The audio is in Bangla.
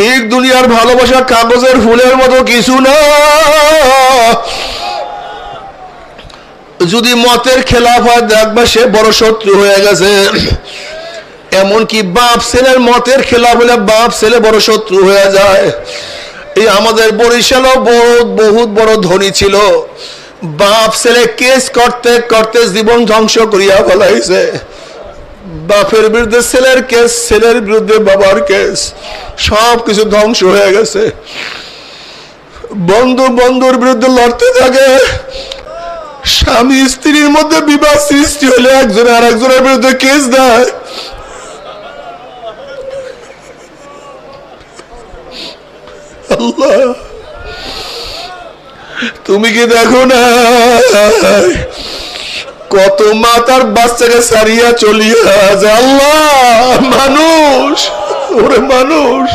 ঠিক দুনিয়ার ভালোবাসা কাগজের ফুলের মতো কিছু না। যদি মতের খেলাফ হয়, দেখবে সে বড় শত্রু হয়ে গেছে। এমনকি বাপ ছেলের মতের খেলাফ হলে বাপ ছেলে বড় শত্রু হয়ে যায়। এই আমাদের বরিশালও বহুত বহুত বড় ধনী ছিল। বাপ ছেলে কেস করতে করতে জীবন ধ্বংস করিয়া ফেলাইছে। বাপের বিরুদ্ধে, ছেলের কেস, ছেলের বিরুদ্ধে, বাবার কেস, সব কিছু ধ্বংস হয়ে গেছে। বন্ধু বন্ধুর বিরুদ্ধে লড়তে থাকে। স্বামী স্ত্রীর মধ্যে বিবাদ সৃষ্টি হলে একজন আর একজনের বিরুদ্ধে কেস দেয়। আল্লাহ, তুমি কি দেখো না কত মা তার বাচ্চাকে সারিয়া চলিয়া আল্লাহ মানুষ ওরে মানুষ।